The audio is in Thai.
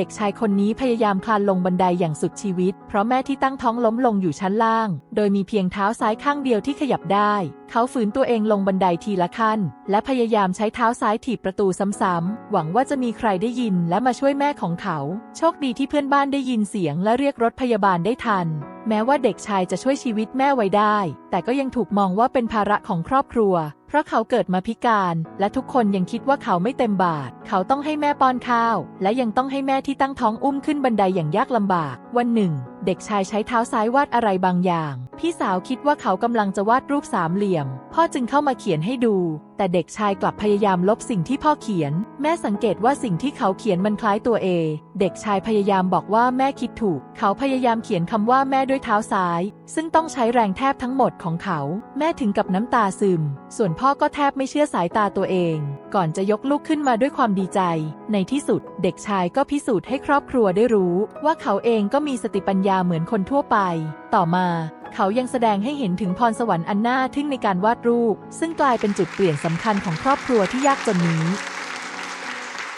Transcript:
เด็กชายคนนี้พยายามคลานลงบันไดอย่างสุดชีวิต เพราะแม่ที่ตั้งท้องล้มลงอยู่ชั้นล่าง โดยมีเพียงเท้าซ้ายข้างเดียวที่ขยับได้ เขาฝืนตัวเองลงบันไดทีละขั้น และพยายามใช้เท้าซ้ายถีบประตูซ้ำๆ หวังว่าจะมีใครได้ยินและมาช่วยแม่ของเขา โชคดีที่เพื่อนบ้านได้ยินเสียงและเรียกรถพยาบาลได้ทันแม้ว่าเด็กชายจะช่วยชีวิตแม่ไว้ได้ แต่ก็ยังถูกมองว่าเป็นภาระของครอบครัว เพราะเขาเกิดมาพิการ และทุกคนยังคิดว่าเขาไม่เต็มบาท เขาต้องให้แม่ป้อนข้าว และยังต้องให้แม่ที่ตั้งท้องอุ้มขึ้นบันไดอย่างยากลำบาก วันหนึ่ง เด็กชายใช้เท้าซ้ายวาดอะไรบางอย่าง พี่สาวคิดว่าเขากำลังจะวาดรูปสามเหลี่ยม พ่อจึงเข้ามาเขียนให้ดู แต่เด็กชายกลับพยายามลบสิ่งที่พ่อเขียน แม่สังเกตว่าสิ่งที่เขาเขียนมันคล้ายตัวเอ เด็กชายพยายามบอกว่าแม่คิดถูก เขาพยายามเขียนคำว่าแม่ด้วยเท้าซ้าย ซึ่งต้องใช้แรงแทบทั้งหมดของเขา แม่ถึงกับน้ำตาซึม ส่วนพ่อก็แทบไม่เชื่อสายตาตัวเอง ก่อนจะยกลูกขึ้นมาด้วยความดีใจ ในที่สุด เด็กชายก็พิสูจน์ให้ครอบครัวได้รู้ ว่าเขาเองก็มีสติปัญญาเหมือนคนทั่วไป ต่อมาเขายังแสดงให้เห็นถึงพรสวรรค์อันน่าทึ่งในการวาดรูป ซึ่งกลายเป็นจุดเปลี่ยนสำคัญของครอบครัวที่ยากจนนี้